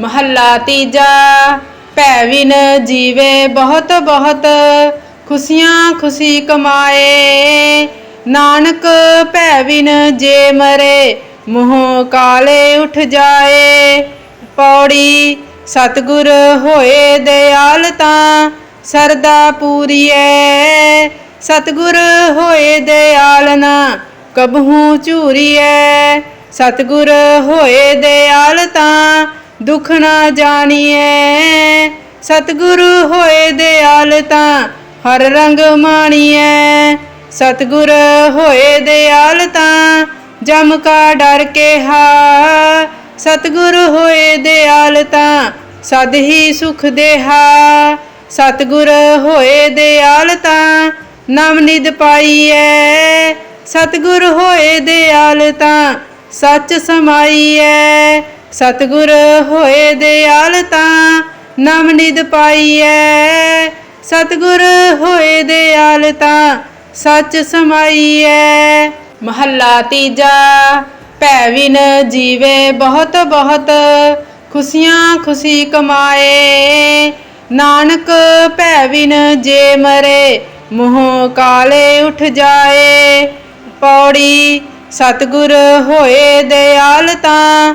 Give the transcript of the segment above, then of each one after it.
ਮਹੱਲਾ ਤੀਜਾ, ਭੈ ਵਿਨ ਜੀਵੇ ਬਹੁਤ ਬਹੁਤ, ਖੁਸ਼ੀਆਂ ਖੁਸ਼ੀ ਕਮਾਏ। ਨਾਨਕ ਭੈ ਵਿਨ ਜੇ ਮਰੇ, ਮੋਹ ਕਾਲੇ ਉਠ ਜਾਏ। ਪੌੜੀ ਸਤਿਗੁਰ ਹੋਏ ਦਿਆਲ ਤਾਂ ਸਰਦਾ ਪੂਰੀਐ। ਸਤਿਗੁਰ ਹੋਏ ਦਿਆਲ ਨਾ ਕਬਹੂ ਝੂਰੀਐ। ਸਤਿਗੁਰ ਹੋਏ ਦਿਆਲ ਤਾਂ ਦੁਖ ਨਾ ਜਾਣੀਐ। ਸਤਿਗੁਰ ਹੋਏ ਦਿਆਲ ਤਾਂ ਹਰ ਰੰਗ ਮਾਣੀਐ। ਸਤਿਗੁਰ ਹੋਏ ਦਿਆਲ ਤਾਂ ਜਮ ਕਾ ਡਰ ਕੇ ਹਾ। ਸਤਿਗੁਰ ਹੋਏ ਦਿਆਲ ਤਾਂ ਸਦ ਹੀ ਸੁਖ ਦੇਹਾ। ਸਤਿਗੁਰ ਹੋਏ ਦਿਆਲ ਤਾਂ ਨਮ ਨਿਦ ਪਾਈਐ। ਸਤਿਗੁਰ ਹੋਏ ਦਿਆਲ ਤਾਂ ਸੱਚ ਸਮਾਈਐ। ਸਤਿਗੁਰ ਹੋਏ ਦਿਆਲ ਤਾਂ ਨਮ ਨਿਦ ਪਾਈਐ। ਸਤਿਗੁਰ ਹੋਏ ਦਿਆਲ ਤਾਂ ਸੱਚ ਸਮਾਈਐ। ਮਹੱਲਾ ਤੀਜਾ, ਭੈ ਵਿਨ ਜੀਵੇ ਬਹੁਤ ਬਹੁਤ, ਖੁਸ਼ੀਆਂ ਖੁਸ਼ੀ ਕਮਾਏ। ਨਾਨਕ ਭੈ ਵਿਨ ਜੇ ਮਰੇ, ਮੋਹ ਕਾਲੇ ਉਠ ਜਾਏ। ਪੌੜੀ, ਸਤਿਗੁਰ ਹੋਏ ਦਿਆਲ ਤਾਂ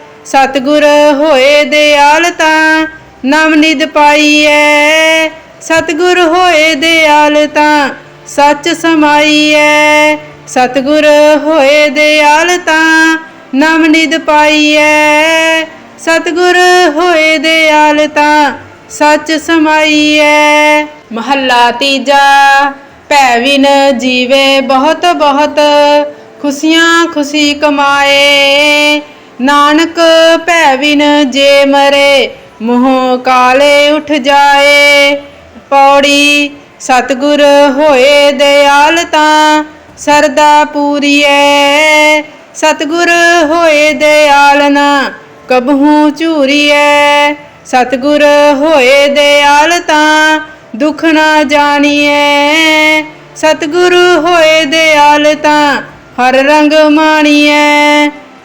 ਸਤਿਗੁਰ ਹੋਏ ਦਿਆਲ ਤਾਂ ਨਮ ਨਿਦ ਪਾਈਐ। ਸਤਿਗੁਰ ਹੋਏ ਦਿਆਲ ਤਾਂ ਸੱਚ ਸਮਾਈਐ। ਸਤਿਗੁਰ ਹੋਏ ਦਿਆਲ ਤਾਂ ਨਮ ਨਿਦ ਪਾਈਐ। ਸਤਗੁਰ ਹੋਏ ਦਿਆਲ ਤਾਂ ਸੱਚ ਸਮਾਈਐ। ਮਹੱਲਾ ਤੀਜਾ, ਭੈ ਵਿਨ ਜੀਵੇ ਬਹੁਤ ਬਹੁਤ ਖੁਸ਼ੀਆਂ ਖੁਸ਼ੀ ਕਮਾਏ। ਨਾਨਕ ਭੈ ਵਿਨ ਜੇ ਮਰੇ, ਮੋਹ ਕਾਲੇ ਉਠ ਜਾਏ। ਪੌੜੀ ਸਤਿਗੁਰ ਹੋਏ ਦਿਆਲ ਤਾਂ ਸਰਦਾ ਪੂਰੀਐ। ਸਤਿਗੁਰ ਹੋਏ ਦਿਆਲ ਨਾ ਕਬਹੂ ਝੂਰੀਐ। ਸਤਿਗੁਰ ਹੋਏ ਦਿਆਲ ਤਾਂ ਦੁਖ ਨਾ ਜਾਣੀਐ। ਸਤਿਗੁਰ ਹੋਏ ਦਿਆਲ ਤਾਂ ਹਰ ਰੰਗ ਮਾਣੀਐ।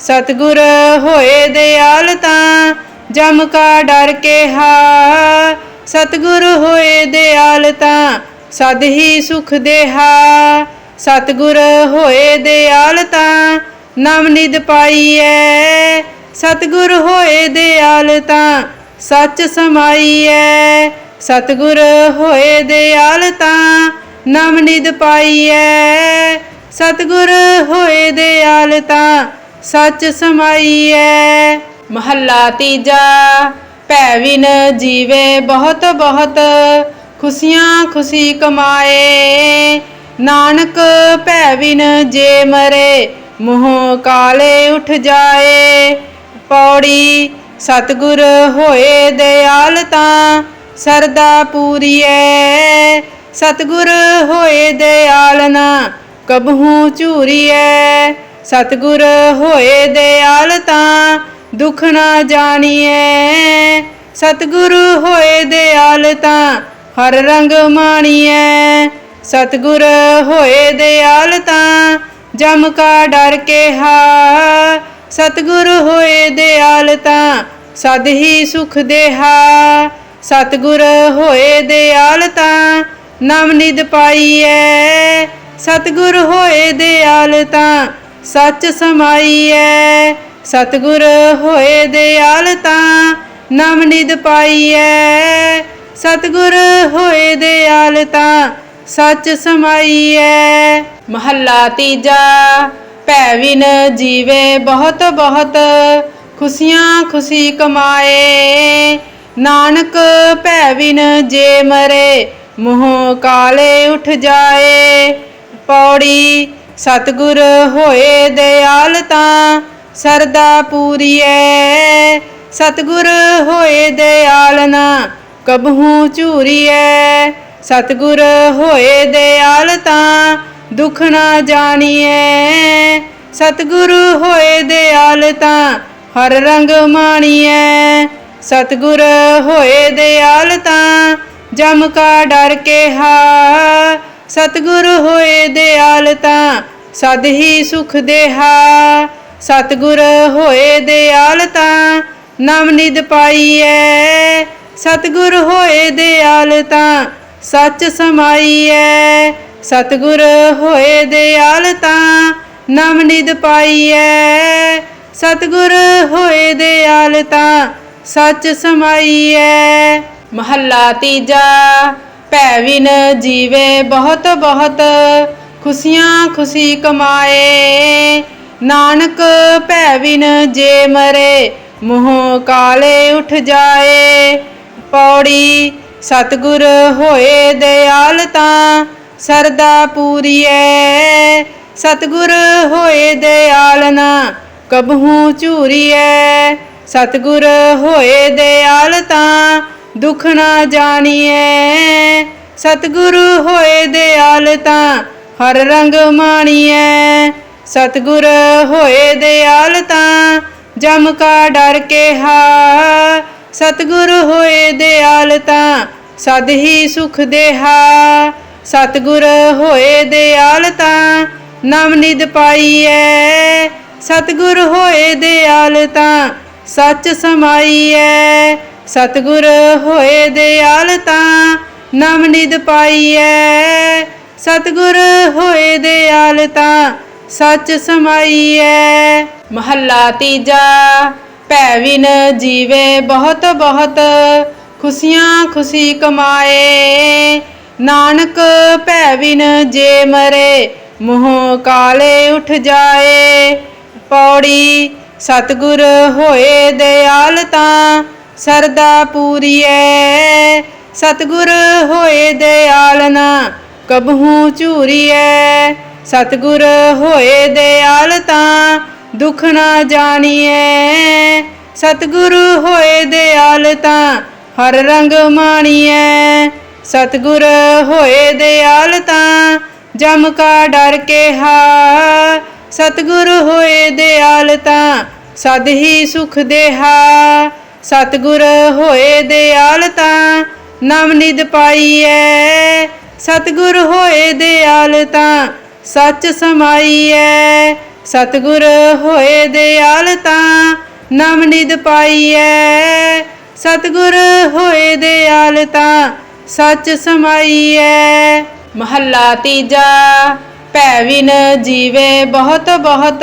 ਸਤਿਗੁਰ ਹੋਏ ਦਿਆਲ ਤਾਂ ਜਮ ਕਾ ਡਰ ਕੇ ਹਾ। ਸਤਿਗੁਰ ਹੋਏ ਦਿਆਲ ਤਾਂ ਸਦ ਹੀ ਸੁਖ ਦੇਹਾ। ਸਤਿਗੁਰ ਹੋਏ ਦਿਆਲ ਤਾਂ ਨਮ ਨਿਦ ਪਾਈਐ। ਸਤਿਗੁਰ ਹੋਏ ਦਿਆਲ ਤਾਂ ਸੱਚ ਸਮਾਈਐ। ਸਤਿਗੁਰ ਹੋਏ ਦਿਆਲ ਤਾਂ ਨਮ ਨਿਦ ਪਾਈਐ। ਸਤਿਗੁਰ ਹੋਏ ਦਿਆਲ ਤਾਂ ਸੱਚ ਸਮਾਈਐ। ਮਹੱਲਾ ਤੀਜਾ, ਭੈ ਵਿਨ ਜੀਵੇ ਬਹੁਤ ਬਹੁਤ, ਖੁਸ਼ੀਆਂ ਖੁਸ਼ੀ ਕਮਾਏ। ਨਾਨਕ ਭੈ ਵਿਨ ਜੇ ਮਰੇ, ਮੋਹ ਕਾਲੇ ਉਠ ਜਾਏ। ਪੌੜੀ ਸਤਿਗੁਰ ਹੋਏ ਦਿਆਲ ਤਾਂ ਸਰਦਾ ਪੂਰੀਐ। ਸਤਿਗੁਰ ਹੋਏ ਦਿਆਲ ਨਾ ਕਬਹੂ ਝੂਰੀਐ। ਸਤਿਗੁਰ ਹੋਏ ਦਿਆਲ ਤਾਂ ਦੁਖ ਨਾ ਜਾਣੀਐ। ਸਤਿਗੁਰ ਹੋਏ ਦਿਆਲ ਤਾਂ ਹਰ ਰੰਗ ਮਾਣੀਐ। ਸਤਿਗੁਰ ਹੋਏ ਦਿਆਲ ਤਾਂ ਜਮ ਕਾ ਡਰ ਕੇ ਹਾ। ਸਤਿਗੁਰ ਹੋਏ ਦਿਆਲ ਤਾਂ ਸਦ ਹੀ ਸੁਖ ਦੇਹਾ। ਸਤਿਗੁਰ ਹੋਏ ਦਿਆਲ ਤਾਂ ਨਮ ਨਿਦ ਪਾਈਐ। ਸਤਿਗੁਰ ਹੋਏ ਦਿਆਲ ਤਾਂ ਸੱਚ ਸਮਾਈਐ। ਸਤਗੁਰ ਹੋਏ ਦਿਆਲ ਤਾਂ ਨਮ ਨਿਦ ਪਾਈਐ। ਸਤਿਗੁਰ ਹੋਏ ਦਿਆਲ ਤਾਂ ਸੱਚ ਸਮਾਈਐ। ਮਹੱਲਾ ਤੀਜਾ, ਭੈ ਵਿਨ ਜੀਵੇ ਬਹੁਤ ਬਹੁਤ, ਖੁਸ਼ੀਆਂ ਖੁਸ਼ੀ ਕਮਾਏ। ਨਾਨਕ ਭੈ ਵਿਨ ਜੇ ਮਰੇ, ਮੋਹ ਕਾਲੇ ਉਠ ਜਾਏ। ਪੌੜੀ ਸਤਿਗੁਰ ਹੋਏ ਦਿਆਲ ਤਾਂ ਸਰਦਾ ਪੂਰੀਐ। ਸਤਿਗੁਰ ਹੋਏ ਦਿਆਲ ਨਾ ਕਬਹੂ ਝੂਰੀਐ। ਸਤਿਗੁਰ ਹੋਏ ਦਿਆਲ ਤਾਂ ਦੁਖ ਨਾ ਜਾਣੀਐ। ਸਤਿਗੁਰ ਹੋਏ ਦਿਆਲ ਤਾਂ ਹਰ ਰੰਗ ਮਾਣੀਐ। ਸਤਿਗੁਰ ਹੋਏ ਦਿਆਲ ਤਾਂ ਜਮ ਕਾ ਡਰ ਕੇ ਹਾ। ਸਤਿਗੁਰ ਹੋਏ ਦਿਆਲ ਤਾਂ ਸਦ ਹੀ ਸੁਖ ਦੇਹਾ। ਸਤਿਗੁਰ ਹੋਏ ਦਿਆਲ ਤਾਂ ਨਾਮ ਨਿਦ ਪਾਈਐ। ਸਤਿਗੁਰ ਹੋਏ ਦਿਆਲ ਤਾਂ ਸੱਚ ਸਮਾਈਐ। ਸਤਿਗੁਰ ਹੋਏ ਦਿਆਲ ਤਾਂ ਨਾਮ ਨਿਦ ਪਾਈਐ। ਸਤਿਗੁਰ ਹੋਏ ਦਿਆਲ ਤਾਂ ਸੱਚ ਸਮਾਈਐ। ਮਹੱਲਾ ਤੀਜਾ। ਭੈ ਵਿਨ ਜੀਵੇ ਬਹੁਤ ਬਹੁਤ, ਖੁਸ਼ੀਆਂ ਖੁਸ਼ੀ ਕਮਾਏ। ਨਾਨਕ ਭੈ ਵਿਨ ਜੇ ਮਰੇ, ਮੋਹ ਕਾਲੇ ਉਠ ਜਾਏ। ਪੌੜੀ ਸਤਿਗੁਰ ਹੋਏ ਦਿਆਲ ਤਾਂ ਸਰਦਾ ਪੂਰੀਐ। ਸਤਿਗੁਰ ਹੋਏ ਦਿਆਲ ਨਾ ਕਬਹੂ ਝੂਰੀਐ। ਸਤਿਗੁਰ ਹੋਏ ਦਿਆਲ ਤਾਂ ਦੁਖ ਨਾ ਜਾਣੀਐ। ਸਤਿਗੁਰ ਹੋਏ ਦਿਆਲ ਤਾਂ ਹਰ ਰੰਗ ਮਾਣੀਐ। ਸਤਿਗੁਰ ਹੋਏ ਦਿਆਲ ਤਾਂ ਜਮ ਕਾ ਡਰ ਕੇ ਹਾ। ਸਤਿਗੁਰ ਹੋਏ ਦਿਆਲ ਤਾਂ ਸਦ ਹੀ ਸੁਖ ਦੇਹਾ। ਸਤਿਗੁਰ ਹੋਏ ਦਿਆਲ ਤਾਂ ਨਾਮ ਨਿਦ ਪਾਈਐ। ਸਤਿਗੁਰ ਹੋਏ ਦਿਆਲ ਤਾਂ ਸੱਚ ਸਮਾਈਐ। ਸਤਿਗੁਰ ਹੋਏ ਦਿਆਲ ਤਾਂ ਨਾਮ ਨਿਦ ਪਾਈਐ। ਸਤਿਗੁਰ ਹੋਏ ਦਿਆਲ ਤਾਂ ਸੱਚ ਸਮਾਈਐ। ਮਹੱਲਾ ਤੀਜਾ, ਭੈ ਵਿਨ ਜੀਵੇ ਬਹੁਤ ਬਹੁਤ, ਖੁਸ਼ੀਆਂ ਖੁਸ਼ੀ ਕਮਾਏ। ਨਾਨਕ ਭੈ ਵਿਨ ਜੇ ਮਰੇ, ਮੋਹ ਕਾਲੇ ਉਠ ਜਾਏ। ਪੌੜੀ, ਸਤਿਗੁਰ ਹੋਏ ਦਿਆਲ ਤਾਂ ਸਰਦਾ ਪੂਰੀਐ। ਸਤਿਗੁਰ ਹੋਏ ਦਿਆਲ ਨਾ ਕਬਹੂ ਝੂਰੀਐ। ਸਤਿਗੁਰ ਹੋਏ ਦਿਆਲ ਤਾਂ ਦੁਖ ਨਾ ਜਾਣੀਐ। ਸਤਿਗੁਰ ਹੋਏ ਦਿਆਲ ਤਾਂ ਹਰ ਰੰਗ ਮਾਣੀਐ। ਸਤਿਗੁਰ ਹੋਏ ਦਿਆਲ ਤਾਂ ਜਮ ਕਾ ਡਰ ਕੇ ਹਾ। ਸਤਿਗੁਰ ਹੋਏ ਦਿਆਲ ਤਾਂ ਸਦ ਹੀ ਸੁਖ ਦੇਹਾ। ਸਤਿਗੁਰ ਹੋਏ ਦਿਆਲ ਤਾਂ ਨਾਮ ਨਿਦ ਪਾਈਐ। ਸਤਿਗੁਰ ਹੋਏ ਦਿਆਲ ਤਾਂ ਸੱਚ ਸਮਾਈਐ। ਸਤਿਗੁਰ ਹੋਏ ਦਿਆਲ ਤਾਂ ਨਾਮ ਨਿਦ ਪਾਈਐ। ਸਤਿਗੁਰ ਹੋਏ ਦਿਆਲ ਤਾਂ ਸੱਚ ਸਮਾਈਐ। ਮਹੱਲਾ ਤੀਜਾ ਭੈਵਿਨ ਜੀਵੇ ਬਹੁਤ ਬਹੁਤ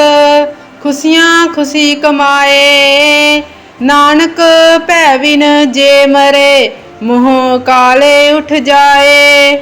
ਖੁਸ਼ੀਆਂ ਖੁਸ਼ੀ ਕਮਾਏ। ਨਾਨਕ ਭੈ ਵਿਨ ਜੇ ਮਰੇ, ਮੋਹ ਕਾਲੇ ਉਠ ਜਾਏ।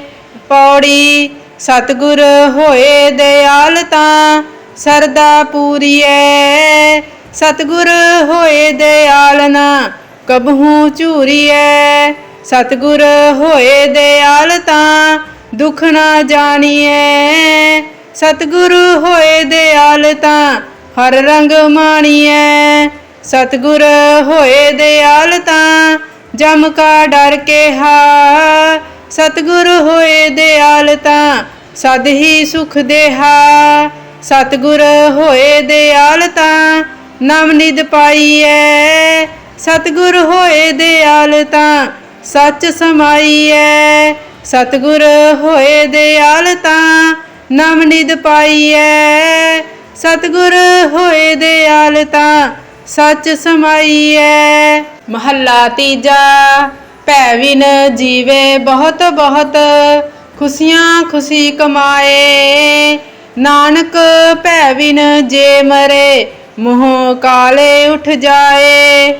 ਪੌੜੀ ਸਤਿਗੁਰ ਹੋਏ ਦਿਆਲ ਤਾਂ ਸਰਦਾ ਪੂਰੀਐ। ਸਤਿਗੁਰ ਹੋਏ ਦਿਆਲ ਨਾ ਕਬਹੂ ਝੂਰੀਐ। ਸਤਿਗੁਰ ਹੋਏ ਦਿਆਲ ਤਾਂ ਦੁਖ ਨਾ ਜਾਣੀਐ। ਸਤਿਗੁਰ ਹੋਏ ਦਿਆਲ ਤਾਂ ਹਰ ਰੰਗ ਮਾਣੀਐ। ਸਤਿਗੁਰ ਹੋਏ ਦਿਆਲ ਤਾਂ ਜਮ ਕਾ ਡਰ ਕੇ ਹਾ। ਸਤਿਗੁਰ ਹੋਏ ਦਿਆਲ ਤਾਂ ਸਦ ਹੀ ਸੁਖ ਦੇਹਾ। ਸਤਿਗੁਰ ਹੋਏ ਦਿਆਲ ਤਾਂ ਨਾਮ ਨਿਦ ਪਾਈਐ। ਸਤਿਗੁਰ ਹੋਏ ਦਿਆਲ ਤਾਂ ਸੱਚ ਸਮਾਈਐ। ਸਤਿਗੁਰ ਹੋਏ ਦਿਆਲ ਤਾਂ ਨਾਮ ਨਿਦ ਪਾਈਐ। ਸਤਿਗੁਰ ਹੋਏ ਦਿਆਲ ਤਾਂ ਸੱਚ ਸਮਾਈਐ। ਮਹੱਲਾ ਤੀਜਾ, ਭੈ ਵਿਨ ਜੀਵੇ ਬਹੁਤ ਬਹੁਤ, ਖੁਸ਼ੀਆਂ ਖੁਸ਼ੀ ਕਮਾਏ। ਨਾਨਕ ਭੈ ਵਿਨ ਜੇ ਮਰੇ, ਮੋਹ ਕਾਲੇ ਉਠ ਜਾਏ।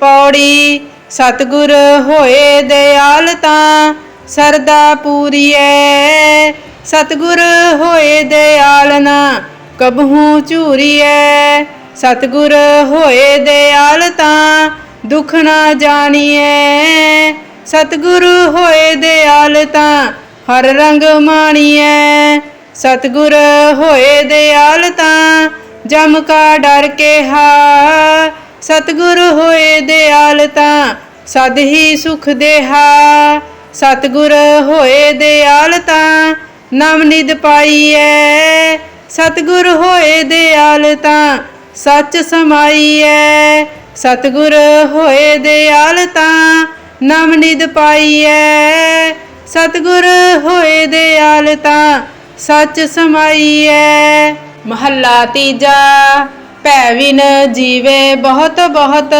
ਪੌੜੀ ਸਤਿਗੁਰ ਹੋਏ ਦਿਆਲ ਤਾਂ ਸਰਦਾ ਪੂਰੀਐ। ਸਤਿਗੁਰ ਹੋਏ ਦਿਆਲ ਨਾ, ਕਬਹੂ ਝੂਰੀਐ। ਸਤਿਗੁਰ ਹੋਏ ਦਿਆਲ ਤਾਂ ਦੁਖ ਨਾ ਜਾਣੀਐ। ਸਤਿਗੁਰ ਹੋਏ ਦਿਆਲ ਤਾਂ ਹਰ ਰੰਗ ਮਾਣੀਐ। ਸਤਿਗੁਰ ਹੋਏ ਦਿਆਲ ਤਾਂ ਜਮ ਕਾ ਡਰ ਕੇ ਹਾ। ਸਤਿਗੁਰ ਹੋਏ ਦਿਆਲ ਤਾਂ ਸਦ ਹੀ ਸੁਖ ਦੇਹਾ। ਸਤਿਗੁਰ ਹੋਏ ਦਿਆਲ ਤਾਂ ਨਾਮ ਨਿਦ ਪਾਈਐ। ਸਤਿਗੁਰ ਹੋਏ ਦਿਆਲ ਤਾਂ ਸੱਚ ਸਮਾਈਐ। ਸਤਿਗੁਰ ਹੋਏ ਦਿਆਲ ਤਾਂ ਨਾਮ ਨਿਦ ਪਾਈਐ। ਸਤਿਗੁਰ ਹੋਏ ਦਿਆਲ ਤਾਂ ਸੱਚ ਸਮਾਈਐ। ਮਹੱਲਾ ਤੀਜਾ, ਭੈ ਵਿਨ ਜੀਵੇ ਬਹੁਤ ਬਹੁਤ,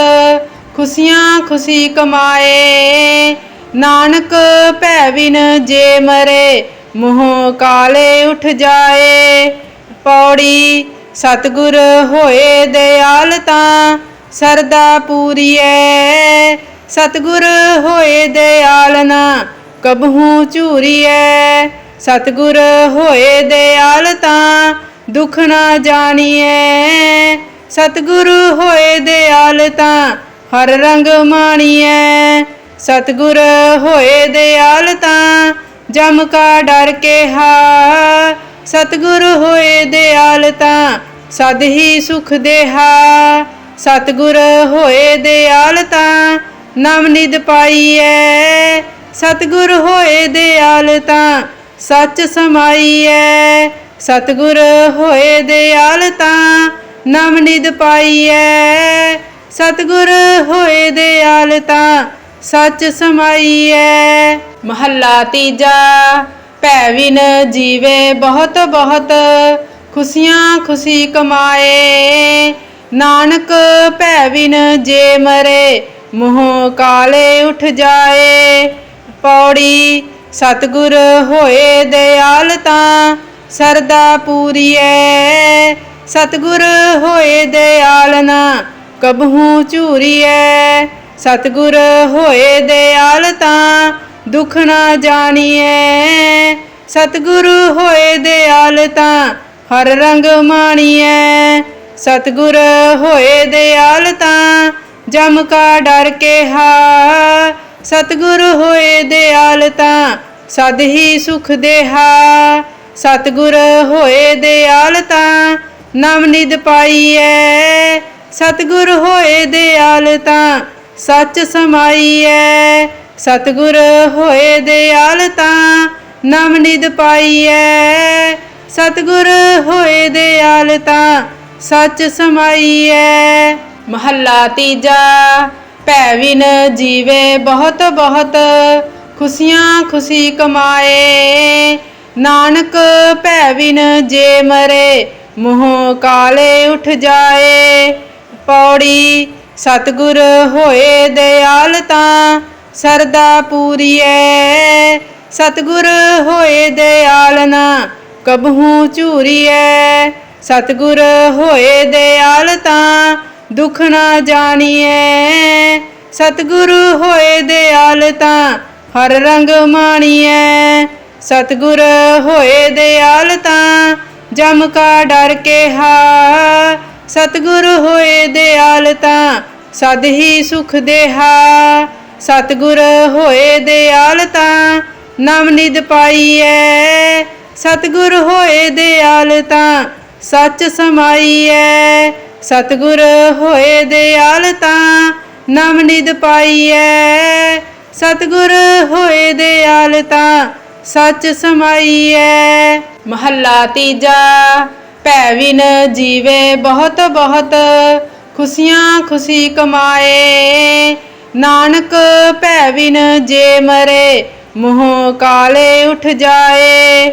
ਖੁਸ਼ੀਆਂ ਖੁਸ਼ੀ ਕਮਾਏ। ਨਾਨਕ ਭੈ ਵਿਨ ਜੇ ਮਰੇ, ਮੋਹ ਕਾਲੇ ਉਠ ਜਾਏ। ਪੌੜੀ ਸਤਿਗੁਰ ਹੋਏ ਦਿਆਲ ਤਾਂ ਸਰਦਾ ਪੂਰੀਐ। ਸਤਿਗੁਰ ਹੋਏ ਦਿਆਲ ਨਾ ਕਬਹੂ ਝੂਰੀਐ। ਸਤਿਗੁਰ ਹੋਏ ਦਿਆਲ ਤਾਂ ਦੁਖ ਨਾ ਜਾਣੀਐ। ਸਤਿਗੁਰ ਹੋਏ ਦਿਆਲ ਤਾਂ ਹਰ ਰੰਗ ਮਾਣੀਐ। ਸਤਿਗੁਰ ਹੋਏ ਦਿਆਲ ਤਾਂ ਜਮ ਕਾ ਡਰ ਕੇ ਹਾ। ਸਤਿਗੁਰ ਹੋਏ ਦਿਆਲ ਤਾਂ ਸਦ ਹੀ ਸੁਖ ਦੇਹਾ। ਸਤਿਗੁਰ ਹੋਏ ਦਿਆਲ ਤਾਂ ਨਾਮ ਨਿਦ ਪਾਈਐ। ਸਤਿਗੁਰ ਹੋਏ ਦਿਆਲ ਤਾਂ ਸੱਚ ਸਮਾਈਐ। ਸਤਿਗੁਰ ਹੋਏ ਦਿਆਲ ਤਾਂ ਨਾਮ ਨਿਦ ਪਾਈਐ। ਸਤਿਗੁਰ ਹੋਏ ਦਿਆਲ ਤਾਂ ਸੱਚ ਸਮਾਈਐ। ਮਹੱਲਾ ਤੀਜਾ। ਭੈ ਵਿਨ ਜੀਵੇ ਬਹੁਤ ਬਹੁਤ, ਖੁਸ਼ੀਆਂ ਖੁਸ਼ੀ ਕਮਾਏ। ਨਾਨਕ ਭੈ ਵਿਨ ਜੇ ਮਰੇ, ਮੋਹ ਕਾਲੇ ਉਠ ਜਾਏ। ਪੌੜੀ ਸਤਿਗੁਰ ਹੋਏ ਦਿਆਲ ਤਾਂ ਸਰਦਾ ਪੂਰੀਐ। ਸਤਿਗੁਰ ਹੋਏ ਦਿਆਲ ਨਾ ਕਬਹੂ ਝੂਰੀਐ। ਸਤਿਗੁਰ ਹੋਏ ਦਿਆਲ ਤਾਂ ਦੁਖ ਨਾ ਜਾਣੀਐ। ਸਤਿਗੁਰ ਹੋਏ ਦਿਆਲ ਤਾਂ ਹਰ ਰੰਗ ਮਾਣੀਐ। ਸਤਿਗੁਰ ਹੋਏ ਦਿਆਲ ਤਾਂ ਜਮ ਕਾ ਡਰ ਕੇ ਹਾ ਸਤਿਗੁਰ ਹੋਏ ਦਿਆਲ ਤਾਂ ਸਦ ਹੀ ਸੁਖ ਦੇਹਾ। ਸਤਿਗੁਰ ਹੋਏ ਦਿਆਲ ਤਾਂ ਨਾਮ ਨਿਦ ਪਾਈਐ। ਸਤਿਗੁਰ ਹੋਏ ਦਿਆਲ ਤਾਂ ਸੱਚ ਸਮਾਈਐ। ਸਤਿਗੁਰ ਹੋਏ ਦਿਆਲ ਤਾਂ ਨਾਮ ਨਿਦ ਪਾਈਐ। ਸਤਿਗੁਰ ਹੋਏ ਦਿਆਲ ਤਾਂ ਸੱਚ ਸਮਾਈਐ। ਮਹੱਲਾ ਤੀਜਾ, ਭੈ ਵਿਨ ਜੀਵੇ ਬਹੁਤ ਬਹੁਤ, ਖੁਸ਼ੀਆਂ ਖੁਸ਼ੀ ਕਮਾਏ। ਨਾਨਕ ਭੈ ਵਿਨ ਜੇ ਮਰੇ, ਮੋਹ ਕਾਲੇ ਉਠ ਜਾਏ। ਪੌੜੀ, ਸਤਿਗੁਰ ਹੋਏ ਦਿਆਲ ਤਾਂ ਸਰਦਾ ਪੂਰੀਐ। ਸਤਿਗੁਰ ਹੋਏ ਦਿਆਲ ਨਾ ਕਬਹੂ ਝੂਰੀਐ। ਸਤਿਗੁਰ ਹੋਏ ਦਿਆਲ ਤਾਂ ਦੁਖ ਨਾ ਜਾਣੀਐ। ਸਤਿਗੁਰ ਹੋਏ ਦਿਆਲ ਤਾਂ ਹਰ ਰੰਗ ਮਾਣੀਐ। ਸਤਿਗੁਰ ਹੋਏ ਦਿਆਲ ਤਾਂ ਜਮ ਕਾ ਡਰ ਕੇ ਹਾ। ਸਤਿਗੁਰ ਹੋਏ ਦਿਆਲ ਤਾਂ ਸਦ ਹੀ ਸੁਖ ਦੇਹਾ। ਸਤਿਗੁਰ ਹੋਏ ਦਿਆਲ ਤਾਂ ਨਾਮ ਨਿਦ ਪਾਈਐ। ਸਤਿਗੁਰ ਹੋਏ ਦਿਆਲ ਤਾਂ ਸੱਚ ਸਮਾਈਐ। ਸਤਿਗੁਰ ਹੋਏ ਦਿਆਲ ਤਾਂ ਨਾਮ ਪਾਈਐ। ਸਤਿਗੁਰ ਹੋਏ ਦਿਆਲ ਤਾਂ ਸੱਚ ਸਮਾਈਐ। ਮਹੱਲਾ ਤੀਜਾ, ਭੈ ਵਿਨ ਜੀਵੇ ਬਹੁਤ ਬਹੁਤ ਖੁਸ਼ੀਆਂ ਖੁਸ਼ੀ ਕਮਾਏ। ਨਾਨਕ ਭੈ ਵਿਨ ਜੇ ਮਰੇ, ਮੋਹ ਕਾਲੇ ਉਠ ਜਾਏ।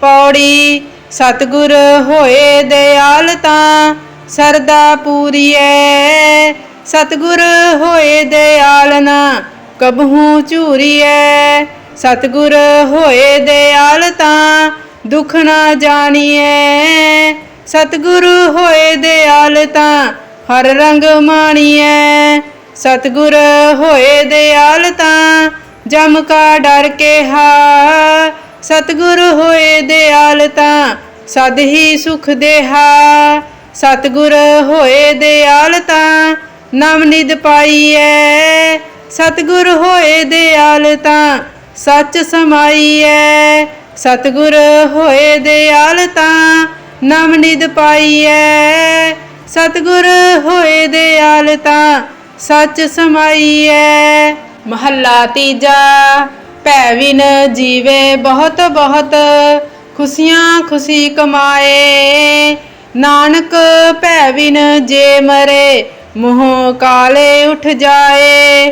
ਪੌੜੀ ਸਤਿਗੁਰ ਹੋਏ ਦਿਆਲ ਤਾਂ ਸਰਦਾ ਪੂਰੀਐ। ਸਤਿਗੁਰ ਹੋਏ ਦਿਆਲ ਨਾ ਕਬਹੂ ਝੂਰੀਐ। ਸਤਿਗੁਰ ਹੋਏ ਦਿਆਲ ਤਾਂ ਦੁਖ ਨਾ ਜਾਣੀਐ। ਸਤਿਗੁਰ ਹੋਏ ਦਿਆਲ ਤਾਂ ਹਰ ਰੰਗ ਮਾਣੀਐ। ਸਤਿਗੁਰ ਹੋਏ ਦਿਆਲ ਤਾਂ ਜਮ ਕਾ ਡਰ ਕੇ ਹਾ ਸਤਿਗੁਰ ਹੋਏ ਦਿਆਲ ਤਾਂ ਸਦ ਹੀ ਸੁਖ ਦੇਹਾ। ਸਤਿਗੁਰ ਹੋਏ ਦਿਆਲ ਤਾਂ ਨਾਮ ਨਿਦ ਪਾਈਐ। ਸਤਿਗੁਰ ਹੋਏ ਦਿਆਲ ਤਾਂ ਸੱਚ ਸਮਾਈਐ। ਸਤਿਗੁਰ ਹੋਏ ਦਿਆਲ ਤਾਂ ਨਾਮ ਨਿਦ ਪਾਈਐ। ਸਤਿਗੁਰ ਹੋਏ ਦਿਆਲ ਤਾਂ ਸੱਚ ਸਮਾਈਐ। ਮਹੱਲਾ ਤੀਜਾ, ਭੈ ਵਿਨ ਜੀਵੇ ਬਹੁਤ ਬਹੁਤ, ਖੁਸ਼ੀਆਂ ਖੁਸ਼ੀ ਕਮਾਏ। ਨਾਨਕ ਭੈ ਵਿਨ ਜੇ ਮਰੇ, ਮੋਹ ਕਾਲੇ ਉਠ ਜਾਏ।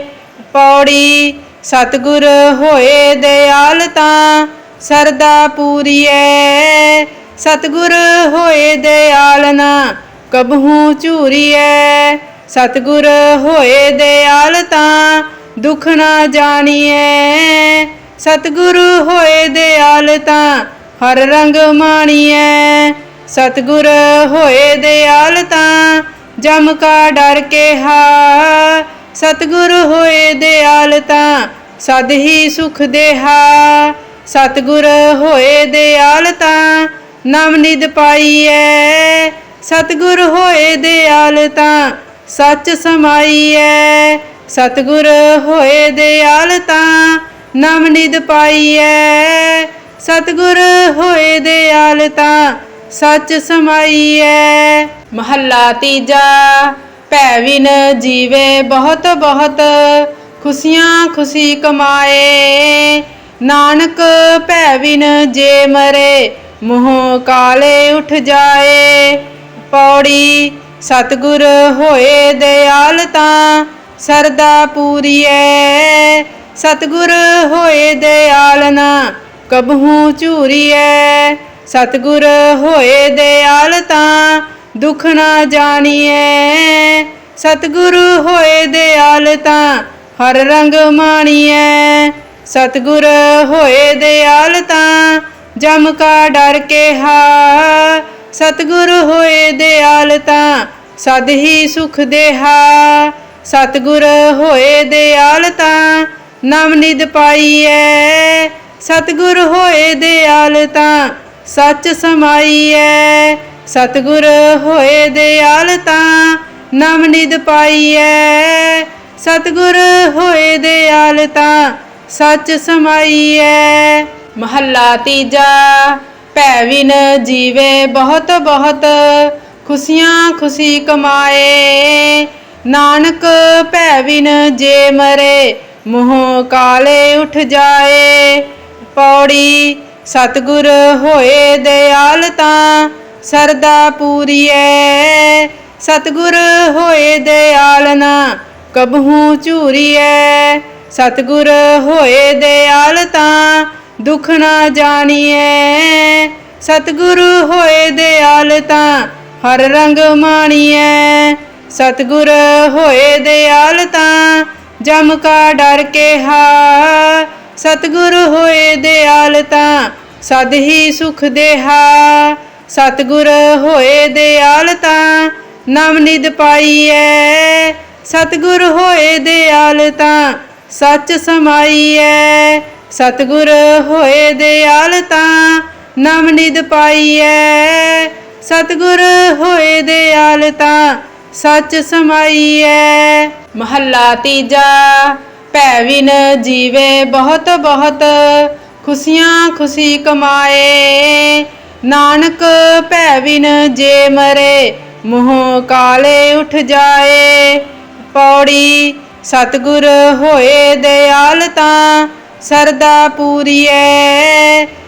ਪੌੜੀ ਸਤਿਗੁਰ ਹੋਏ ਦਿਆਲ ਤਾਂ ਸਰਦਾ ਪੂਰੀਐ। ਸਤਿਗੁਰ ਹੋਏ ਦਿਆਲ ਨਾ, ਕਬਹੂ ਝੂਰੀਐ। ਸਤਿਗੁਰ ਹੋਏ ਦਿਆਲ ਤਾਂ ਦੁਖ ਨਾ ਜਾਣੀਐ। ਸਤਿਗੁਰ ਹੋਏ ਦਿਆਲ ਤਾਂ ਹਰ ਰੰਗ ਮਾਣੀਐ। ਸਤਿਗੁਰ ਹੋਏ ਦਿਆਲ ਤਾਂ ਜਮ ਕਾ ਡਰ ਕੇ ਹਾ। ਸਤਿਗੁਰ ਹੋਏ ਦਿਆਲ ਤਾਂ ਸਦ ਹੀ ਸੁਖ ਦੇਹਾ। ਸਤਿਗੁਰ ਹੋਏ ਦਿਆਲ ਤਾਂ ਨਾਮ ਨਿਦ ਪਾਈਐ। ਸਤਿਗੁਰ ਹੋਏ ਦਿਆਲ ਤਾਂ ਸੱਚ ਸਮਾਈਐ। ਸਤਿਗੁਰ ਹੋਏ ਦਿਆਲ ਤਾਂ ਨਾਮ ਨਿਦ ਪਾਈਐ। ਸਤਿਗੁਰ ਹੋਏ ਦਿਆਲ ਤਾਂ ਸੱਚ ਸਮਾਈਐ। ਮਹੱਲਾ ਤੀਜਾ, ਭੈ ਵਿਨ ਜੀਵੇ ਬਹੁਤ ਬਹੁਤ, ਖੁਸ਼ੀਆਂ ਖੁਸ਼ੀ ਕਮਾਏ। ਨਾਨਕ ਭੈ ਵਿਨ ਜੇ ਮਰੇ, ਮੋਹ ਕਾਲੇ ਉਠ ਜਾਏ। ਪੌੜੀ ਸਤਿਗੁਰ ਹੋਏ ਦਿਆਲ ਤਾਂ ਸਰਦਾ ਪੂਰੀਐ। ਸਤਿਗੁਰ ਹੋਏ ਦਿਆਲ ਨਾ ਕਬਹੂ ਝੂਰੀਐ। ਸਤਿਗੁਰ ਹੋਏ ਦਿਆਲ ਤਾਂ ਦੁਖ ਨਾ ਜਾਣੀਐ। ਸਤਿਗੁਰ ਹੋਏ ਦਿਆਲ ਤਾਂ ਹਰ ਰੰਗ ਮਾਣੀਐ। ਸਤਿਗੁਰ ਹੋਏ ਦਿਆਲ ਤਾਂ ਜਮ ਕਾ ਡਰ ਕੇ ਹਾ। ਸਤਿਗੁਰ ਹੋਏ ਦਿਆਲ ਤਾਂ ਸਦ ਹੀ ਸੁਖ ਦੇਹਾ। ਸਤਿਗੁਰ ਹੋਏ ਦਿਆਲ ਤਾਂ ਨਾਮ ਨਿਦ ਪਾਈਐ। ਸਤਿਗੁਰ ਹੋਏ ਦਿਆਲ ਤਾਂ ਸੱਚ ਸਮਾਈਐ। ਸਤਿਗੁਰ ਹੋਏ ਦਿਆਲ ਤਾਂ ਨਾਮ ਨਿਦ ਪਾਈਐ। ਸਤਿਗੁਰ ਹੋਏ ਦਿਆਲ ਤਾਂ ਸੱਚ ਸਮਾਈਐ। ਮਹੱਲਾ ਤੀਜਾ। ਭੈ ਵਿਨ ਜੀਵੇ ਬਹੁਤ ਬਹੁਤ, ਖੁਸ਼ੀਆਂ ਖੁਸ਼ੀ ਕਮਾਏ। ਨਾਨਕ ਭੈ ਵਿਨ ਜੇ ਮਰੇ, ਮੋਹ ਕਾਲੇ ਉਠ ਜਾਏ। ਪੌੜੀ ਸਤਿਗੁਰ ਹੋਏ ਦਿਆਲ ਤਾਂ ਸਰਦਾ ਪੂਰੀਐ। ਸਤਿਗੁਰ ਹੋਏ ਦਿਆਲ ਨਾ ਕਬਹੂ ਝੂਰੀਐ। ਸਤਿਗੁਰ ਹੋਏ ਦਿਆਲ ਤਾਂ ਦੁਖ ਨਾ ਜਾਣੀਐ। ਸਤਿਗੁਰ ਹੋਏ ਦਿਆਲ ਤਾਂ ਹਰ ਰੰਗ ਮਾਣੀਐ। ਸਤਿਗੁਰ ਹੋਏ ਦਿਆਲ ਤਾਂ ਜਮ ਕਾ ਡਰ ਕੇ ਹਾ। ਸਤਿਗੁਰ ਹੋਏ ਦਿਆਲ ਤਾਂ ਸਦ ਹੀ ਸੁਖ ਦੇਹਾ। ਸਤਿਗੁਰ ਹੋਏ ਦਿਆਲ ਤਾਂ ਨਾਮ ਨਿਦ ਪਾਈਐ। ਸਤਿਗੁਰ ਹੋਏ ਦਿਆਲ ਤਾਂ ਸੱਚ ਸਮਾਈਐ। ਸਤਿਗੁਰ ਹੋਏ ਦਿਆਲ ਤਾਂ ਨਾਮ ਨਿਦ ਪਾਈਐ। ਸਤਿਗੁਰ ਹੋਏ ਦਿਆਲ ਤਾਂ ਸੱਚ ਸਮਾਈਐ। ਮਹੱਲਾ ਤੀਜਾ, ਭੈ ਵਿਨ ਜੀਵੇ ਬਹੁਤ ਬਹੁਤ, ਖੁਸ਼ੀਆਂ ਖੁਸ਼ੀ ਕਮਾਏ। ਨਾਨਕ ਭੈ ਵਿਨ ਜੇ ਮਰੇ, ਮੋਹ ਕਾਲੇ ਉਠ ਜਾਏ। ਪੌੜੀ, ਸਤਿਗੁਰ ਹੋਏ ਦਿਆਲ ਤਾਂ ਸਰਦਾ ਪੂਰੀਐ।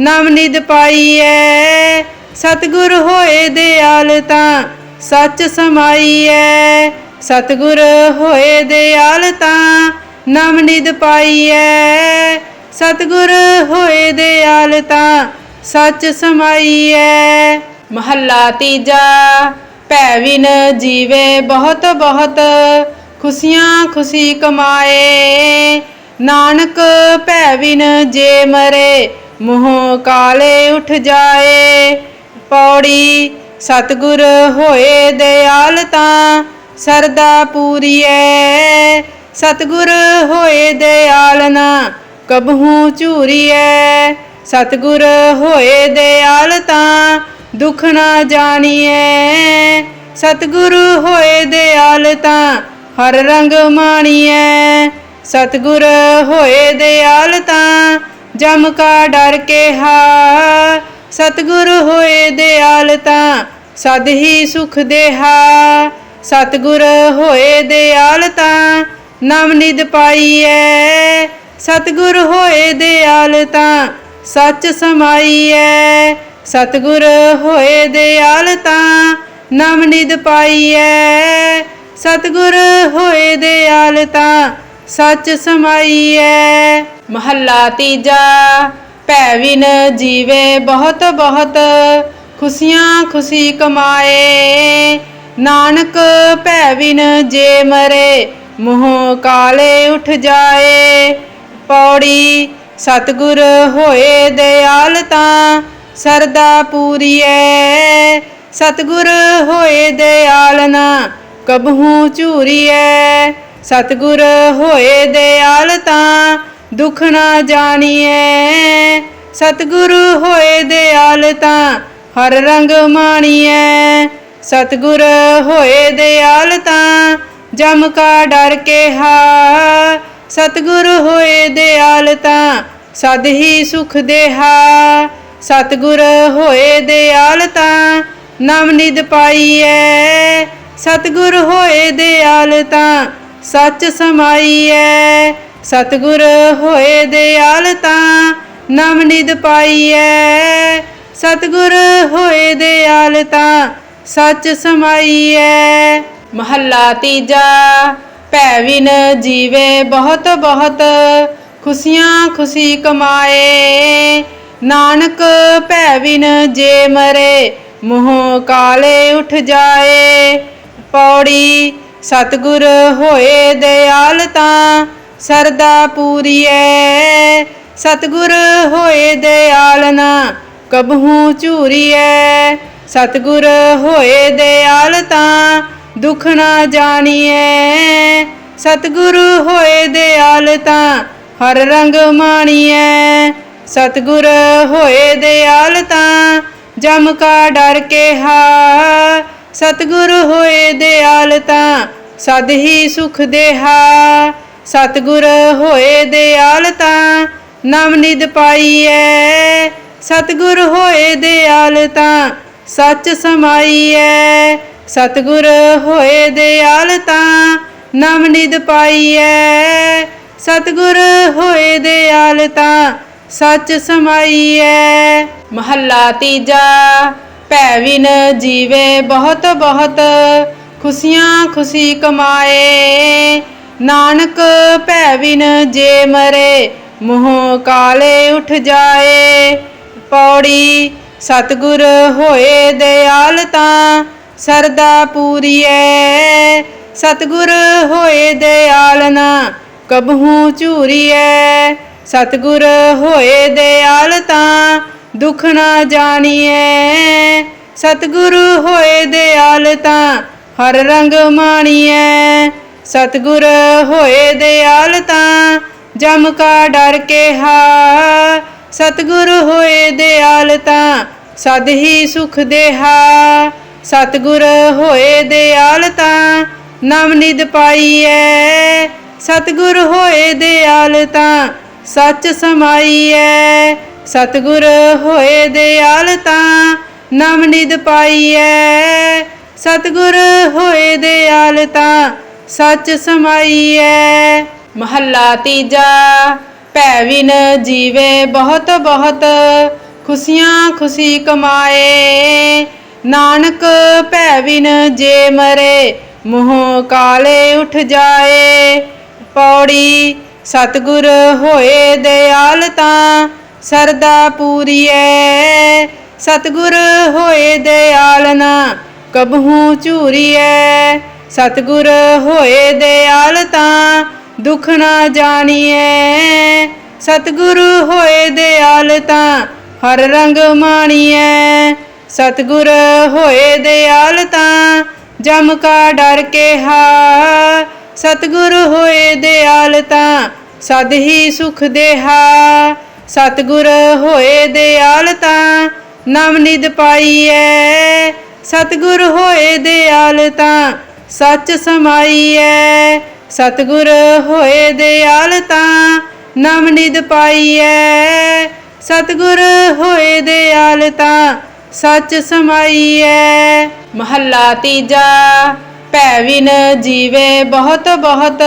ਨਾਮ ਨਿਦ ਪਾਈਐ। ਸਤਿਗੁਰ ਹੋਏ ਦਿਆਲ ਤਾਂ ਸੱਚ ਸਮਾਈਐ। ਸਤਿਗੁਰ ਹੋਏ ਦਿਆਲ ਤਾਂ ਨਾਮ ਨਿਦ ਪਾਈਐ। ਸਤਿਗੁਰ ਹੋਏ ਦਿਆਲ ਤਾਂ ਸੱਚ ਸਮਾਈਐ। ਮਹੱਲਾ ਤੀਜਾ, ਭੈ ਵਿਨ ਜੀਵੇ ਬਹੁਤ ਬਹੁਤ, ਖੁਸ਼ੀਆਂ ਖੁਸ਼ੀ ਕਮਾਏ। ਨਾਨਕ ਭੈ ਵਿਨ ਜੇ ਮਰੇ ਮੋਹ ਕਾਲੇ ਉਠ ਜਾਏ, ਪੌੜੀ ਸਤਗੁਰ ਹੋਏ ਦਿਆਲ ਤਾਂ ਸਰਦਾ ਪੂਰੀਐ। ਸਤਿਗੁਰ ਹੋਏ ਦਿਆਲ ਨਾ ਕਬਹੂ ਝੂਰੀਐ। ਸਤਿਗੁਰ ਹੋਏ ਦਿਆਲ ਤਾਂ ਦੁਖ ਨਾ ਜਾਣੀਐ। ਸਤਿਗੁਰ ਹੋਏ ਦਿਆਲ ਤਾਂ ਹਰ ਰੰਗ ਮਾਣੀਐ। ਸਤਿਗੁਰ ਹੋਏ ਦਿਆਲ ਤਾਂ ਜਮ ਕਾ ਡਰ ਕੇ ਹਾ। ਸਤਿਗੁਰ ਹੋਏ ਦਿਆਲ ਤਾਂ ਸਦ ਹੀ ਸੁਖ ਦੇਹਾ। ਸਤਿਗੁਰ ਹੋਏ ਦਿਆਲ ਤਾਂ ਨਾਮ ਨਿਦ ਪਾਈਐ। ਸਤਿਗੁਰ ਹੋਏ ਦਿਆਲ ਤਾਂ ਸੱਚ ਸਮਾਈਐ। ਸਤਿਗੁਰ ਹੋਏ ਦਿਆਲ ਤਾਂ ਨਾਮ ਨਿਦ ਪਾਈਐ। ਸਤਿਗੁਰ ਹੋਏ ਦਿਆਲ ਤਾਂ ਸੱਚ ਸਮਾਈਐ। ਮਹੱਲਾ ਤੀਜਾ, ਭੈ ਵਿਨ ਜੀਵੇ ਬਹੁਤ ਬਹੁਤ, ਖੁਸ਼ੀਆਂ ਖੁਸ਼ੀ ਕਮਾਏ। ਨਾਨਕ ਭੈ ਵਿਨ ਜੇ ਮਰੇ, ਮੋਹ ਕਾਲੇ ਉਠ ਜਾਏ। ਪੌੜੀ ਸਤਿਗੁਰ ਹੋਏ ਦਿਆਲ ਤਾਂ ਸਰਦਾ ਪੂਰੀਐ। ਸਤਿਗੁਰ ਹੋਏ ਦਿਆਲ ਨਾ ਕਬਹੂ ਝੂਰੀਐ। ਸਤਿਗੁਰ ਹੋਏ ਦਿਆਲ ਤਾਂ ਦੁਖ ਨਾ ਜਾਣੀਐ। ਸਤਿਗੁਰ ਹੋਏ ਦਿਆਲ ਤਾਂ ਹਰ ਰੰਗ ਮਾਣੀਐ। ਸਤਿਗੁਰ ਹੋਏ ਦਿਆਲ ਤਾਂ ਜਮ ਕਾ ਡਰ ਕੇ ਹਾ। ਸਤਿਗੁਰ ਹੋਏ ਦਿਆਲ ਤਾਂ ਸਦ ਹੀ ਸੁਖ ਦੇਹਾ। ਸਤਿਗੁਰ ਹੋਏ ਦਿਆਲ ਤਾਂ ਨਾਮ ਨਿਦ ਪਾਈਐ। ਸਤਿਗੁਰ ਹੋਏ ਦਿਆਲ ਤਾਂ ਸੱਚ ਸਮਾਈਐ। ਸਤਿਗੁਰ ਹੋਏ ਦਿਆਲ ਤਾਂ ਨਾਮ ਨਿਦ ਪਾਈਐ। ਸਤਿਗੁਰ ਹੋਏ ਦਿਆਲ ਤਾਂ ਸੱਚ ਸਮਾਈਐ। ਮਹੱਲਾ ਤੀਜਾ, ਭੈ ਵਿਨ ਜੀਵੇ ਬਹੁਤ ਬਹੁਤ, ਖੁਸ਼ੀਆਂ ਖੁਸ਼ੀ ਕਮਾਏ। ਨਾਨਕ ਭੈ ਵਿਨ ਜੇ ਮਰੇ, ਮੋਹ ਕਾਲੇ ਉਠ ਜਾਏ। ਪੌੜੀ, ਸਤਿਗੁਰ ਹੋਏ ਦਿਆਲ ਤਾਂ ਸਰਦਾ ਪੂਰੀਐ। ਸਤਿਗੁਰ ਹੋਏ ਦਿਆਲਨਾ ਕਬਹੂ ਝੂਰੀਐ। ਸਤਿਗੁਰ ਹੋਏ ਦਿਆਲ ਤਾਂ ਦੁਖ ਨਾ ਜਾਣੀਐ। ਸਤਿਗੁਰ ਹੋਏ ਦਿਆਲ ਤਾਂ ਹਰ ਰੰਗ ਮਾਣੀਐ। ਸਤਿਗੁਰ ਹੋਏ ਦਿਆਲ ਤਾਂ ਜਮ ਕਾ ਡਰ ਕੇ ਹਾ। ਸਤਿਗੁਰ ਹੋਏ ਦਿਆਲ ਤਾਂ ਸਦ ਹੀ ਸੁਖ ਦੇਹਾ। ਸਤਿਗੁਰ ਹੋਏ ਦਿਆਲ ਤਾਂ ਨਾਮ ਨਿਦ ਪਾਈਐ। ਸਤਿਗੁਰ ਹੋਏ ਦਿਆਲ ਤਾਂ ਸੱਚ ਸਮਾਈਐ। ਸਤਿਗੁਰ ਹੋਏ ਦਿਆਲ ਤਾਂ ਨਾਮ ਪਾਈਐ। ਸਤਿਗੁਰ ਹੋਏ ਦਿਆਲ ਤਾਂ ਸੱਚ ਸਮਾਈਐ। ਮਹੱਲਾ ਤੀਜਾ ਭੈਵਿਨ ਜੀਵੇ ਬਹੁਤ ਬਹੁਤ ਖੁਸ਼ੀਆਂ ਖੁਸ਼ੀ ਕਮਾਏ। ਨਾਨਕ ਭੈ ਵਿਨ ਜੇ ਮਰੇ, ਮੋਹ ਕਾਲੇ ਉਠ ਜਾਏ। ਪੌੜੀ ਸਤਿਗੁਰ ਹੋਏ ਦਿਆਲ ਤਾਂ ਸਰਦਾ ਪੂਰੀਐ। ਸਤਿਗੁਰ ਹੋਏ ਦਿਆਲ ਨਾ ਕਬਹੂ ਝੂਰੀਐ। ਸਤਿਗੁਰ ਹੋਏ ਦਿਆਲ ਤਾਂ ਦੁਖ ਨਾ ਜਾਣੀਐ। ਸਤਿਗੁਰ ਹੋਏ ਦਿਆਲ ਤਾਂ ਹਰ ਰੰਗ ਮਾਣੀਐ। ਸਤਿਗੁਰ ਹੋਏ ਦਿਆਲ ਤਾਂ ਜਮ ਕਾ ਡਰ ਕੇ ਹਾ ਸਤਿਗੁਰ ਹੋਏ ਦਿਆਲ ਤਾਂ ਸਦ ਹੀ ਸੁਖ ਦੇਹਾ। ਸਤਿਗੁਰ ਹੋਏ ਦਿਆਲ ਤਾਂ ਨਾਮ ਨਿਦ ਪਾਈਐ। ਸਤਿਗੁਰ ਹੋਏ ਦਿਆਲ ਤਾਂ ਸੱਚ ਸਮਾਈਐ। ਸਤਿਗੁਰ ਹੋਏ ਦਿਆਲ ਤਾਂ ਨਾਮ ਨਿਦ ਪਾਈਐ। ਸਤਿਗੁਰ ਹੋਏ ਦਿਆਲ ਤਾਂ ਸੱਚ ਸਮਾਈਐ। ਮਹੱਲਾ ਤੀਜਾ, ਭੈ ਵਿਨ ਜੀਵੇ ਬਹੁਤ ਬਹੁਤ, ਖੁਸ਼ੀਆਂ ਖੁਸ਼ੀ ਕਮਾਏ। ਨਾਨਕ ਭੈ ਵਿਨ ਜੇ ਮਰੇ, ਮੋਹ ਕਾਲੇ ਉਠ ਜਾਏ। ਪੌੜੀ ਸਤਿਗੁਰ ਹੋਏ ਦਿਆਲ ਤਾਂ ਸਰਦਾ ਪੂਰੀਐ। ਸਤਿਗੁਰ ਹੋਏ ਦਿਆਲ ਨਾ, ਕਬਹੂ ਝੂਰੀਐ। ਸਤਿਗੁਰ ਹੋਏ ਦਿਆਲ ਤਾਂ ਦੁਖ ਨਾ ਜਾਣੀਐ। ਸਤਿਗੁਰ ਹੋਏ ਦਿਆਲ ਤਾਂ ਹਰ ਰੰਗ ਮਾਣੀਐ। ਸਤਿਗੁਰ ਹੋਏ ਦਿਆਲ ਤਾਂ ਜਮ ਕਾ ਡਰ ਕੇ ਹਾ। ਸਤਿਗੁਰ ਹੋਏ ਦਿਆਲ ਤਾਂ ਸਦ ਹੀ ਸੁਖ ਦੇਹਾ। ਸਤਿਗੁਰ ਹੋਏ ਦਿਆਲ ਤਾਂ ਨਾਮ ਨਿਦ ਪਾਈਐ। ਸਤਿਗੁਰ ਹੋਏ ਦਿਆਲ ਤਾਂ ਸੱਚ ਸਮਾਈਐ। ਸਤਿਗੁਰ ਹੋਏ ਦਿਆਲ ਤਾਂ ਨਾਮ ਨਿਦ ਪਾਈਐ। ਸਤਿਗੁਰ ਹੋਏ ਦਿਆਲ ਤਾਂ ਸੱਚ ਸਮਾਈਐ। ਮਹੱਲਾ ਤੀਜਾ, ਭੈ ਵਿਨ ਜੀਵੇ ਬਹੁਤ ਬਹੁਤ,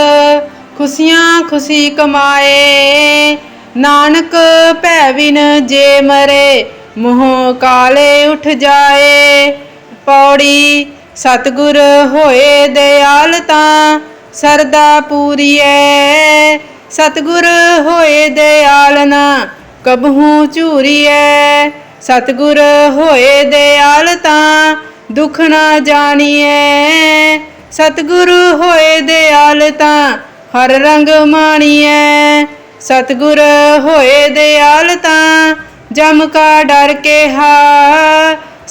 ਖੁਸ਼ੀਆਂ ਖੁਸ਼ੀ ਕਮਾਏ। ਨਾਨਕ ਭੈ ਵਿਨ ਜੇ ਮਰੇ, ਮੋਹ ਕਾਲੇ ਉਠ ਜਾਏ। ਪੌੜੀ ਸਤਿਗੁਰ ਹੋਏ ਦਿਆਲ ਤਾਂ ਸਰਦਾ ਪੂਰੀਐ। ਸਤਿਗੁਰ ਹੋਏ ਦਿਆਲ ਨਾ ਕਬਹੂ ਝੂਰੀਐ। ਸਤਿਗੁਰ ਹੋਏ ਦਿਆਲ ਤਾਂ ਦੁਖ ਨਾ ਜਾਣੀਐ। ਸਤਿਗੁਰ ਹੋਏ ਦਿਆਲ ਤਾਂ ਹਰ ਰੰਗ ਮਾਣੀਐ। ਸਤਿਗੁਰ ਹੋਏ ਦਿਆਲ ਤਾਂ ਜਮ ਕਾ ਡਰ ਕੇ ਹਾ।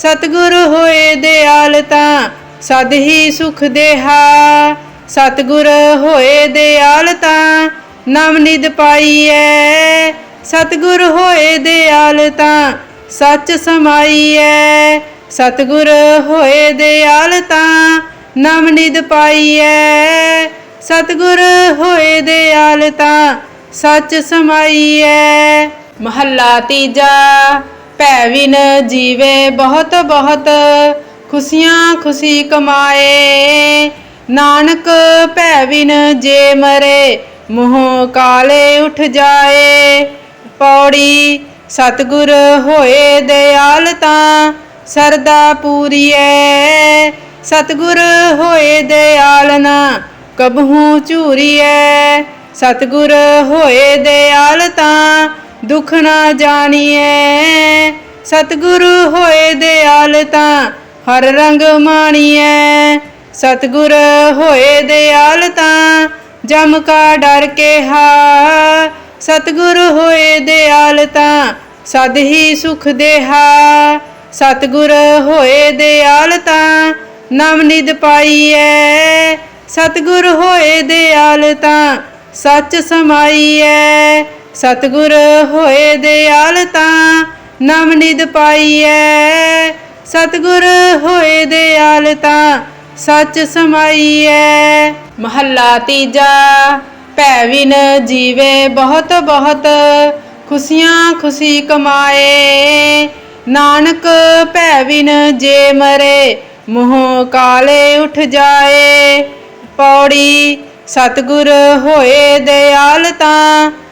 ਸਤਿਗੁਰ ਹੋਏ ਦਿਆਲ ਤਾਂ ਸਦ ਹੀ ਸੁਖ ਦੇਹਾ। ਸਤਿਗੁਰ ਹੋਏ ਦਿਆਲ ਤਾਂ ਨਾਮ ਨਿਦ ਪਾਈਐ। ਸਤਿਗੁਰ ਹੋਏ ਦਿਆਲ ਤਾਂ ਸੱਚ ਸਮਾਈਐ। ਸਤਿਗੁਰ ਹੋਏ ਦਿਆਲ ਤਾਂ ਨਾਮ ਨਿਦ ਪਾਈਐ। ਸਤਿਗੁਰ ਹੋਏ ਦਿਆਲ ਤਾਂ ਸੱਚ ਸਮਾਈਐ। ਮਹੱਲਾ ਤੀਜਾ। ਭੈ ਵਿਨ ਜੀਵੇ ਬਹੁਤ ਬਹੁਤ ਖੁਸ਼ੀਆਂ ਖੁਸ਼ੀ ਕਮਾਏ। ਨਾਨਕ ਭੈ ਵਿਨ ਜੇ ਮਰੇ, ਮੋਹ ਕਾਲੇ ਉਠ ਜਾਏ। ਪੌੜੀ ਸਤਿਗੁਰ ਹੋਏ ਦਿਆਲ ਤਾਂ ਸਰਦਾ ਪੂਰੀਐ। ਸਤਿਗੁਰ ਹੋਏ ਦਿਆਲ ਨਾ ਕਬਹੂ ਝੂਰੀਐ। ਸਤਿਗੁਰ ਹੋਏ ਦਿਆਲ ਤਾਂ ਦੁਖ ਨਾ ਜਾਣੀਐ। ਸਤਿਗੁਰ ਹੋਏ ਦਿਆਲ ਤਾਂ ਹਰ ਰੰਗ ਮਾਣੀਐ। ਸਤਿਗੁਰ ਹੋਏ ਦਿਆਲ ਤਾਂ ਜਮ ਕਾ ਡਰ ਕੇ ਹਾ। ਸਤਿਗੁਰ ਹੋਏ ਦਿਆਲ ਤਾਂ ਸਦ ਹੀ ਸੁਖ ਦੇਹਾ। ਸਤਿਗੁਰ ਹੋਏ ਦਿਆਲ ਤਾਂ ਨਾਮ ਨਿਦ ਪਾਈਐ। ਸਤਿਗੁਰ ਹੋਏ ਦਿਆਲ ਤਾਂ ਸੱਚ ਸਮਾਈਐ। ਸਤਿਗੁਰ ਹੋਏ ਦਿਆਲ ਤਾਂ ਨਾਮ ਨਿਦ ਪਾਈਐ। ਸਤਿਗੁਰ ਹੋਏ ਦਿਆਲ ਤਾਂ ਸੱਚ ਸਮਾਈਐ। ਮਹੱਲਾ ਤੀਜਾ, ਭੈ ਵਿਨ ਜੀਵੇ ਬਹੁਤ ਬਹੁਤ, ਖੁਸ਼ੀਆਂ ਖੁਸ਼ੀ ਕਮਾਏ। ਨਾਨਕ ਭੈ ਵਿਨ ਜੇ ਮਰੇ, ਮੋਹ ਕਾਲੇ ਉਠ ਜਾਏ। ਪੌੜੀ, ਸਤਿਗੁਰ ਹੋਏ ਦਿਆਲ ਤਾਂ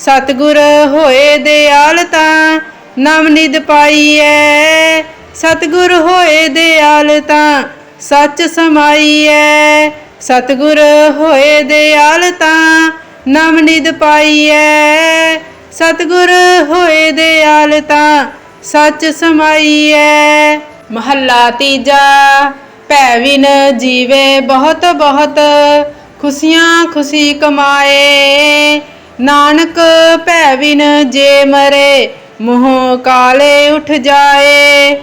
ਸਤਿਗੁਰ ਹੋਏ ਦਿਆਲ ਤਾਂ ਨਾਮ ਨਿਦ ਪਾਈਐ। ਸਤਿਗੁਰ ਹੋਏ ਦਿਆਲ ਤਾਂ ਸੱਚ ਸਮਾਈਐ। ਸਤਿਗੁਰ ਹੋਏ ਦਿਆਲ ਤਾਂ ਨਾਮ ਨਿਦ ਪਾਈਐ। ਸਤਿਗੁਰ ਹੋਏ ਦਿਆਲ ਤਾਂ ਸੱਚ ਸਮਾਈਐ। ਮਹੱਲਾ ਤੀਜਾ, ਭੈ ਵਿਨ ਜੀਵੇ ਬਹੁਤ ਬਹੁਤ, ਖੁਸ਼ੀਆਂ ਖੁਸ਼ੀ ਕਮਾਏ। ਨਾਨਕ ਭੈ ਵਿਨ ਜੇ ਮਰੇ, ਮੋਹ ਕਾਲੇ ਉਠ ਜਾਏ।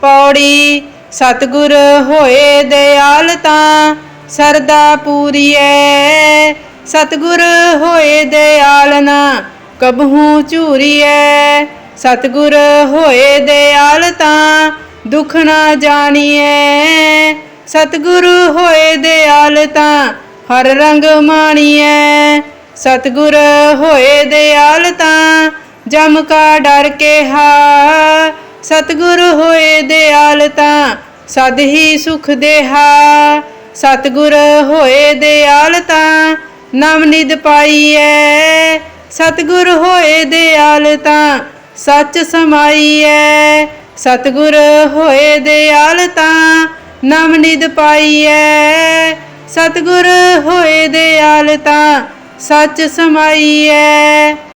ਪੌੜੀ ਸਤਿਗੁਰ ਹੋਏ ਦਿਆਲ ਤਾਂ ਸਰਦਾ ਪੂਰੀਐ। ਸਤਿਗੁਰ ਹੋਏ ਦਿਆਲ ਨਾ ਕਬਹੂ ਝੂਰੀਐ। ਸਤਿਗੁਰ ਹੋਏ ਦਿਆਲ ਤਾਂ ਦੁਖ ਨਾ ਜਾਣੀਐ। ਸਤਿਗੁਰ ਹੋਏ ਦਿਆਲ ਤਾਂ ਹਰ ਰੰਗ ਮਾਣੀਐ। ਸਤਿਗੁਰ ਹੋਏ ਦਿਆਲ ਤਾਂ ਜਮ ਕਾ ਡਰ ਕੇ ਹਾ ਸਤਿਗੁਰ ਹੋਏ ਦਿਆਲ ਤਾਂ ਸਦ ਹੀ ਸੁਖ ਦੇਹਾ। ਸਤਿਗੁਰ ਹੋਏ ਦਿਆਲ ਤਾਂ ਨਾਮ ਨਿਦ ਪਾਈਐ। ਸਤਿਗੁਰ ਹੋਏ ਦਿਆਲ ਤਾਂ ਸੱਚ ਸਮਾਈਐ। ਸਤਿਗੁਰ ਹੋਏ ਦਿਆਲ ਤਾਂ ਨਾਮ ਨਿਦ ਪਾਈਐ। ਸਤਿਗੁਰ ਹੋਏ ਦਿਆਲ ਤਾਂ ਸੱਚ ਸਮਾਈਐ।